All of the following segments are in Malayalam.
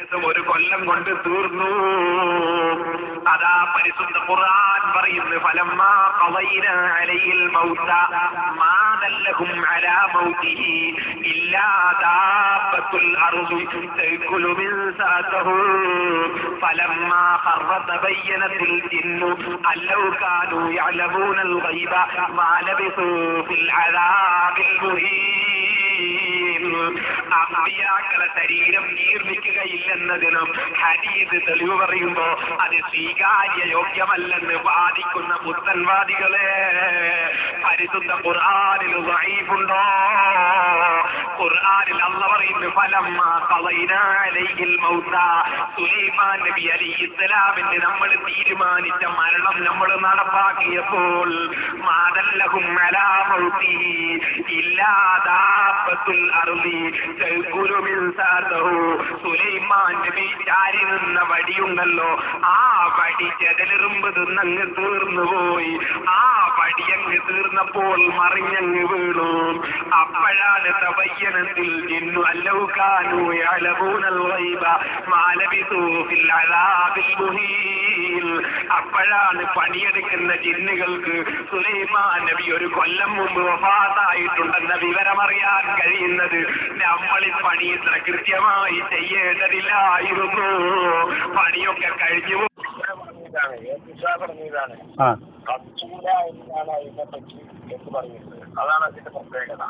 ഒരു കൊല്ലം കൊണ്ട് തീർന്നു. അതാ പരിശുദ്ധ ഖുർആൻ പറയുന്നു ഫലമ്മാ ഖളൈന അലൈഹിൽ മൗത മാ ദല്ലഹും അലാ മൗതിഹി ഇല്ലാ ദാബത്തുൽ അർദ് തഅകുലു മിൻ സാതഹു ഫലമ്മാ ഖറ തബയ്യനത്തിൽ ജിന്നു അല്ലൗ കാനൂ യഅലമൂനൽ ഗൈബ മാ ലബിസു ഫിൽ അദാബിൽ മുഹീൻ. അമ്പിയാക്കളെ ശരീരം ജീർണിക്കുകയില്ലെന്നതിനും ഹരീത് തെളിവ് പറയുമ്പോ അത് സ്വീകാര്യ യോഗ്യമല്ലെന്ന് വാദിക്കുന്ന പുത്തൻവാദികളെ. പരിശുദ്ധ ഖുർആാനിൽ വൈബുണ്ടോ ഖുർആാനിൽ അല്ല പറയുന്നു ഫലം സുലൈമാൻ നബി അലി ഇസ്ലാമിന് നമ്മൾ തീരുമാനിച്ച മരണം നമ്മൾ നടപ്പാക്കിയപ്പോൾ മാതല്ലഹും ഇല്ലാതാപത്തുൽ അറുതി സുലൈമാൻ നബി വടിയുണ്ടല്ലോ. ആ ചെതലെറുമ്പ് തിന്നങ്ങ് തീർന്നുപോയി ആ പടിയങ്ങ് തീർന്നപ്പോൾ മറിഞ്ഞങ്ങ് വീണു. അപ്പോഴാണ് തവയ്യനത്തിൽ ജിന്നു അദാബിൽ മുഹീൻ അപ്പോഴാണ് പണിയെടുക്കുന്ന ജിന്നുകൾക്ക് സുലൈമാൻ നബി ഒരു കൊല്ലം മുമ്പ് വഫാത്തായിട്ടുണ്ടെന്ന വിവരമറിയാൻ കഴിയുന്നത് നമ്മളിൽ പണി ഇത്ര കൃത്യമായി ചെയ്യേണ്ടതില്ലായിരുന്നു. പണിയൊക്കെ കഴിഞ്ഞു പറഞ്ഞതാണ് ഏൽപ്പിച്ചാ പറഞ്ഞതാണ് ആ. കത്തൂല എന്നാണ് അതിനെ പറ്റി എന്ന് പറയുന്നത്. അതാണ് അതിന്റെ പ്രത്യേകത.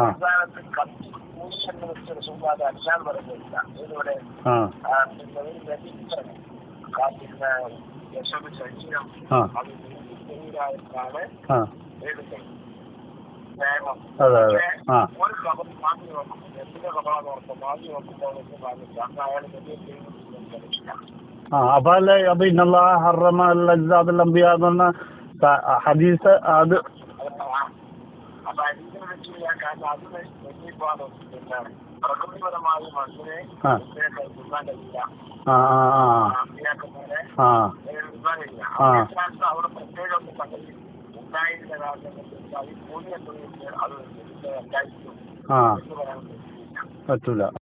അവസാനത്തിൽ കത്തി എന്ന് വെച്ച് റസൂല്ലാതെ അടിച്ചാൽ പറയുന്നില്ല. ആ, പിന്നെ പിന്നെ ശരീരം അത് ആ. എഴുതുന്നത് അതെ അതെ. ആ. ആ അപ്പൊ അല്ലേ അപ്പൊ ഇന്നുള്ള ഹറമ അല്ലാബിൽ അമ്പിയ എന്ന് പറഞ്ഞ ഹദീസ് അത് പ്രകൃതിപരമായി. അമ്പിയാക്കാർക്ക് അവിടെ പ്രത്യേക ഒരു ആ. പറ്റൂല.